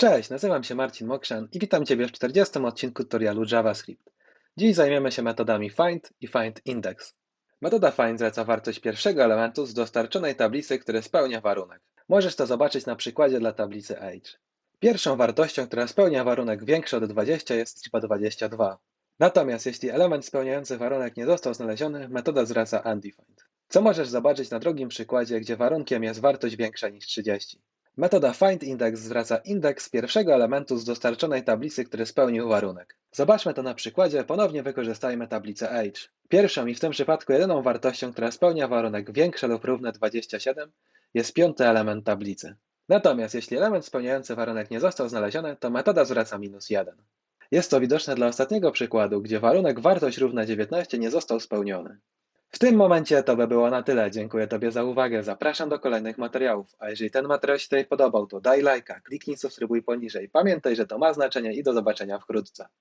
Cześć, nazywam się Marcin Mokrzan i witam Ciebie w 40. odcinku tutorialu JavaScript. Dziś zajmiemy się metodami find i findIndex. Metoda find zwraca wartość pierwszego elementu z dostarczonej tablicy, który spełnia warunek. Możesz to zobaczyć na przykładzie dla tablicy age. Pierwszą wartością, która spełnia warunek większy od 20 jest liczba 22. Natomiast jeśli element spełniający warunek nie został znaleziony, metoda zwraca undefined. Co możesz zobaczyć na drugim przykładzie, gdzie warunkiem jest wartość większa niż 30. Metoda findIndex zwraca indeks pierwszego elementu z dostarczonej tablicy, który spełnił warunek. Zobaczmy to na przykładzie, ponownie wykorzystajmy tablicę age. Pierwszą i w tym przypadku jedyną wartością, która spełnia warunek większe lub równe 27 jest piąty element tablicy. Natomiast jeśli element spełniający warunek nie został znaleziony, to metoda zwraca minus 1. Jest to widoczne dla ostatniego przykładu, gdzie warunek wartość równa 19 nie został spełniony. W tym momencie to by było na tyle. Dziękuję Tobie za uwagę. Zapraszam do kolejnych materiałów. A jeżeli ten materiał się Tobie podobał, to daj lajka, kliknij subskrybuj poniżej. Pamiętaj, że to ma znaczenie i do zobaczenia wkrótce.